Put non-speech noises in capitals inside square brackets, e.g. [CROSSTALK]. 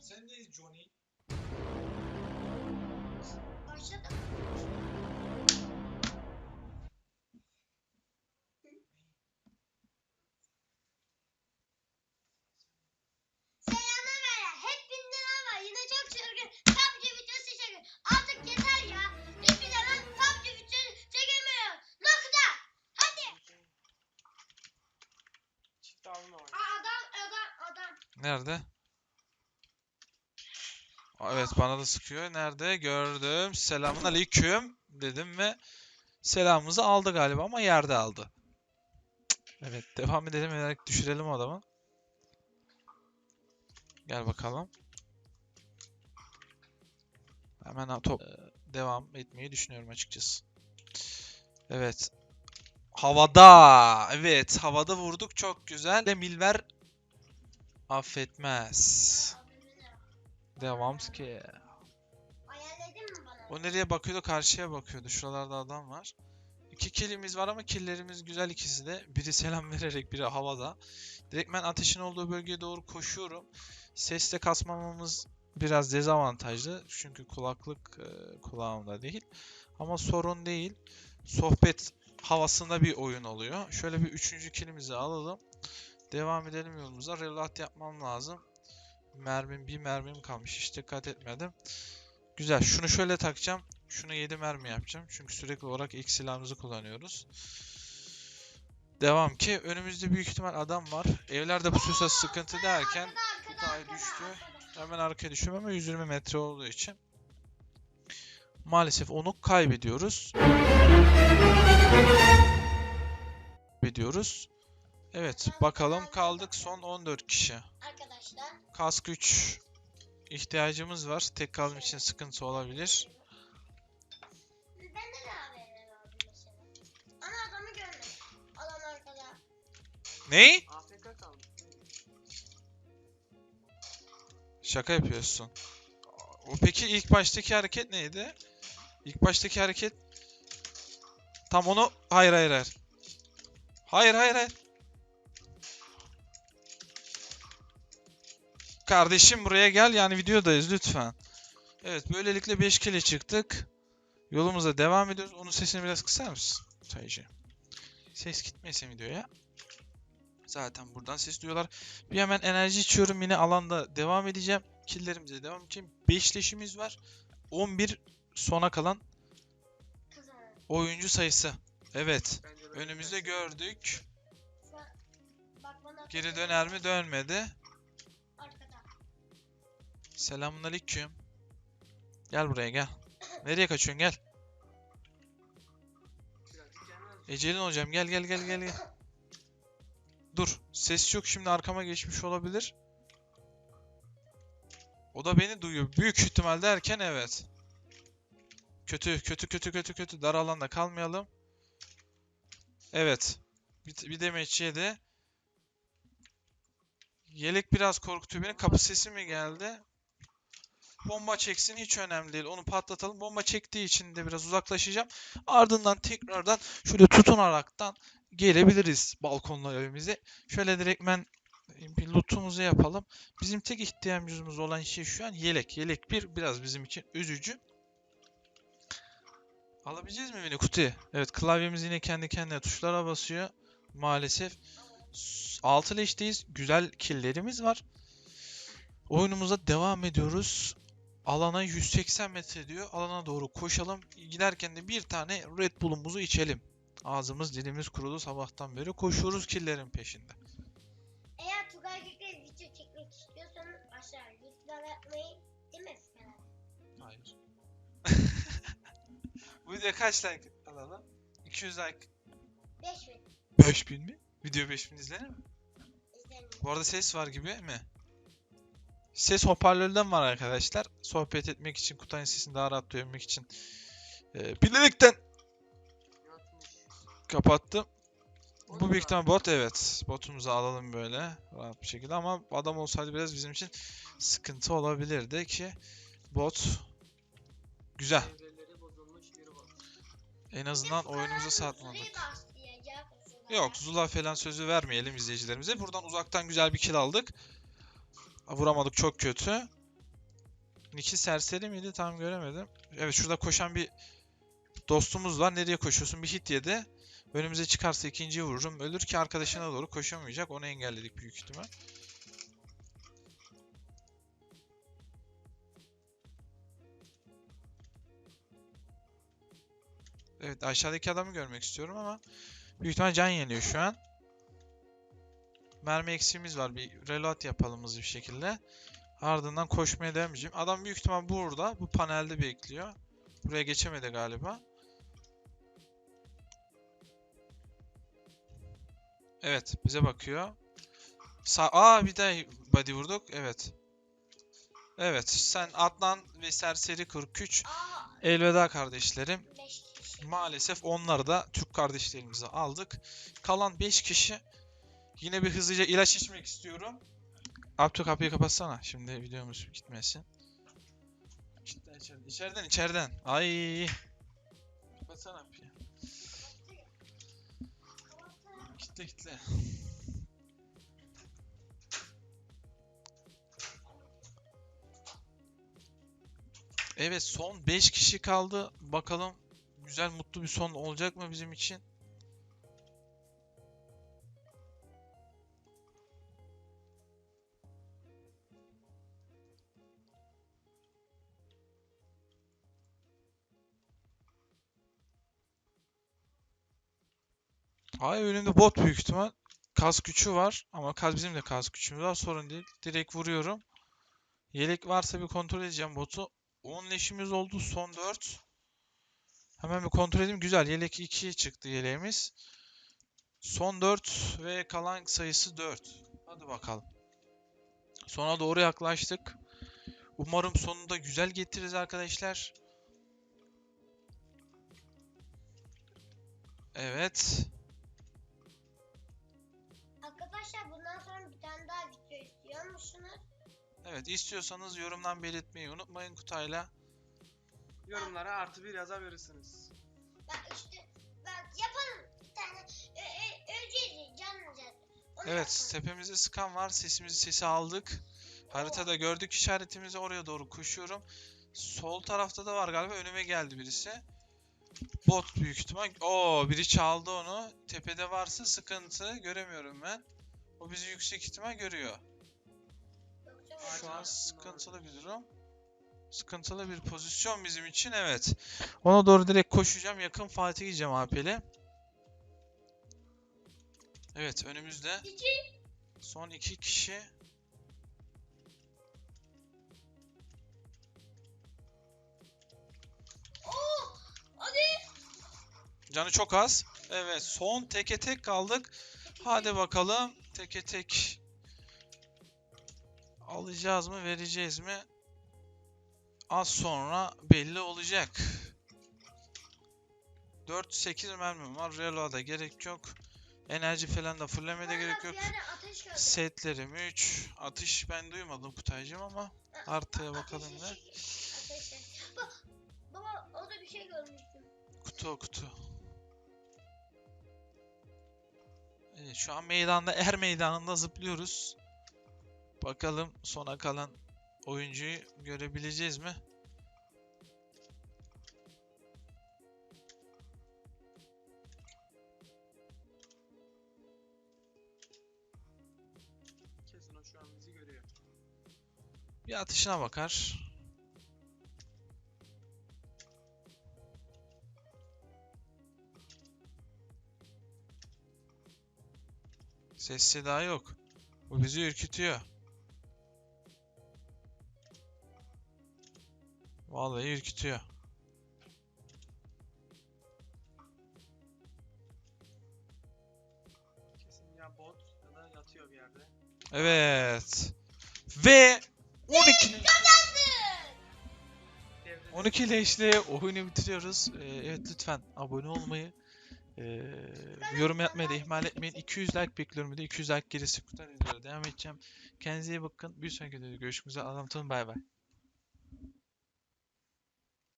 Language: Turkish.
Sen neyiz Johnny? Başladı. Selamlar beyler. Hepinize merhaba. Yine çok çılgın PUBG videosu çekiyorum. Artık yeter ya. Hiçbir zaman PUBG videosu çekemiyorum. Nokta. Hadi. Çift alma var. Aa, adam adam adam. Nerede? Evet bana da sıkıyor. Nerede? Gördüm. Selamun aleyküm dedim ve selamımızı aldı galiba ama yerde aldı. Evet devam edelim ederek düşürelim adamı. Gel bakalım. Hemen top devam etmeyi düşünüyorum açıkçası. Evet. Havada. Evet, havada vurduk çok güzel. Ve Milver affetmez. Devam ki. Ayarladın mı bana? O nereye bakıyordu? Karşıya bakıyordu. Şuralarda adam var. İki killimiz var ama killlerimiz güzel ikisi de. Biri selam [LAUGHS] vererek, biri havada. Direkt ben ateşin olduğu bölgeye doğru koşuyorum. Sesle kasmamamız biraz dezavantajlı. Çünkü kulaklık e, kulağımda değil. Ama sorun değil. Sohbet havasında bir oyun oluyor. Şöyle bir üçüncü killimizi alalım. Devam edelim yolumuza. Reload yapmam lazım. Mermim bir mermim kalmış. Hiç dikkat etmedim. Güzel. Şunu şöyle takacağım. Şunu 7 mermi yapacağım. Çünkü sürekli olarak ilk silahımızı kullanıyoruz. Devam ki önümüzde büyük ihtimal adam var. Evlerde pusuyorsa sıkıntı derken Kutay düştü. Hemen arkaya düşüyorum ama 120 metre olduğu için maalesef onu kaybediyoruz. Kaybediyoruz. Evet bakalım kaldık son 14 kişi. Arkadaşlar. Kask 3 ihtiyacımız var. Tek kalım için sıkıntı olabilir. Bende de. Ama adamı görmedim. Adam arkada. Ney? AFK kalmış. Şaka yapıyorsun. O peki ilk baştaki hareket neydi? İlk baştaki hareket tam onu hayır hayır hayır. Hayır hayır hayır. Kardeşim buraya gel yani videodayız lütfen. Evet böylelikle 5 kile çıktık. Yolumuza devam ediyoruz. Onun sesini biraz kısar mısın? Sayıcı. Ses gitmesin videoya. Zaten buradan ses duyuyorlar. Bir hemen enerji içiyorum yine alanda devam edeceğim. Killlerimize devam edeceğim. 5 leşimiz var. 11 sona kalan oyuncu sayısı. Evet. Önümüzde gördük. Geri döner mi dönmedi. Selamünaleyküm. Gel buraya gel. Nereye kaçıyorsun gel. Ecelin hocam gel gel gel gel gel. Dur. Ses yok şimdi arkama geçmiş olabilir. O da beni duyuyor. Büyük ihtimal derken evet. Kötü kötü kötü kötü kötü. Dar alanda kalmayalım. Evet. Bir, bir demeç yedi. Yelek biraz korkutuyor beni. Kapı sesi mi geldi? Bomba çeksin hiç önemli değil. Onu patlatalım. Bomba çektiği için de biraz uzaklaşacağım. Ardından tekrardan şöyle tutunaraktan gelebiliriz balkonla evimize. Şöyle direktmen bir lootumuzu yapalım. Bizim tek ihtiyacımız olan şey şu an yelek. Yelek bir biraz bizim için üzücü. Alabileceğiz mi beni kutuya? Evet klavyemiz yine kendi kendine tuşlara basıyor. Maalesef. 6 leşteyiz. Güzel killlerimiz var. Oyunumuza devam ediyoruz. Alana 180 metre diyor. Alana doğru koşalım. Giderken de bir tane Red Bull'umuzu içelim. Ağzımız dilimiz kurudu sabahtan beri. Koşuyoruz killerin peşinde. Eğer Tugay Gök'le video çekmek istiyorsanız aşağı lütfen yapmayı değil mi? Hayır. [LAUGHS] Bu video kaç like alalım? 200 like. 5000 5000 mi? Video 5000 izlenir mi? izlenin. Bu arada ses var gibi mi? Ses hoparlörden var arkadaşlar. Sohbet etmek için, Kutay'ın sesini daha rahat duyabilmek için. Ee, bilerekten kapattım. O Bu büyük ihtimal bot evet. Botumuzu alalım böyle rahat bir şekilde ama adam olsaydı biraz bizim için sıkıntı olabilirdi ki bot güzel. En azından oyunumuzu satmadık. Yok Zula falan sözü vermeyelim izleyicilerimize. Buradan uzaktan güzel bir kill aldık. Vuramadık çok kötü. Niki serseri miydi? Tam göremedim. Evet şurada koşan bir dostumuz var. Nereye koşuyorsun? Bir hit yedi. Önümüze çıkarsa ikinciyi vururum. Ölür ki arkadaşına doğru koşamayacak. Onu engelledik büyük ihtimal. Evet aşağıdaki adamı görmek istiyorum ama büyük ihtimal can yeniyor şu an. Mermi eksiğimiz var. Bir reload yapalım hızlı bir şekilde. Ardından koşmaya devam edeceğim. Adam büyük ihtimal burada. Bu panelde bekliyor. Buraya geçemedi galiba. Evet, bize bakıyor. Sa Aa bir de body vurduk. Evet. Evet, sen Adnan ve Serseri 43 Aa, elveda kardeşlerim. Maalesef onları da Türk kardeşlerimize aldık. Kalan 5 kişi. Yine bir hızlıca ilaç içmek istiyorum. Abdü kapıyı kapatsana. Şimdi videomuz gitmesin. İçeriden, içeriden, içeriden, içeriden. Ay. Kapatsana. Kitle kitle. Evet son 5 kişi kaldı. Bakalım güzel mutlu bir son olacak mı bizim için? Ay önümde bot büyük ihtimal. Kas gücü var ama kaz bizim de kas gücümüz var sorun değil. Direkt vuruyorum. Yelek varsa bir kontrol edeceğim botu. 10 leşimiz oldu son 4. Hemen bir kontrol edeyim. Güzel. Yelek 2 çıktı yeleğimiz. Son 4 ve kalan sayısı 4. Hadi bakalım. Sona doğru yaklaştık. Umarım sonunda güzel getiririz arkadaşlar. Evet. Arkadaşlar bundan sonra bir tane daha video istiyor musunuz? Evet istiyorsanız yorumdan belirtmeyi unutmayın Kutay'la. Yorumlara artı bir yazabilirsiniz. Bak işte bak yapalım bir tane. Ö, ö, öleceğiz canlayacağız. Evet yapalım. tepemizde sıkan var. Sesimizi sesi aldık. Haritada gördük işaretimizi oraya doğru koşuyorum. Sol tarafta da var galiba. Önüme geldi birisi. Bot büyük ihtimal. Oo biri çaldı onu. Tepede varsa sıkıntı. Göremiyorum ben. O bizi yüksek ihtimal görüyor. Şu an sıkıntılı bir durum. Sıkıntılı bir pozisyon bizim için evet. Ona doğru direkt koşacağım. Yakın Fatih gideceğim AP'li. Evet önümüzde. Son iki kişi. Hadi. Canı çok az. Evet son teke tek kaldık. Hadi bakalım. Teke tek. Alacağız mı vereceğiz mi? Az sonra belli olacak. 4-8 mermim var. Reload'a gerek yok. Enerji falan da de Bana gerek yok. Setlerim 3. Atış ben duymadım Kutaycığım ama artıya bakalım ne. Baba orada bir şey görmüştüm. Kutu kutu. Evet, şu an meydanda [LAUGHS] er meydanında zıplıyoruz. Bakalım sona kalan oyuncuyu görebileceğiz mi? Kesin o şu an bizi görüyor. Bir atışına bakar. Ses daha yok. Bu bizi ürkütüyor. Vallahi ürkütüyor. Kesin ya bot ya da yatıyor bir yerde. Evet. Ve 12 Devre 12 ile işte oyunu bitiriyoruz. Ee, evet lütfen abone olmayı, ee, yorum yapmayı da ihmal etmeyin. 200 like bekliyorum bir de 200 like gerisi kutu videolara devam edeceğim. Kendinize iyi bakın. Bir sonraki videoda görüşmek üzere. Olun. Bay bay.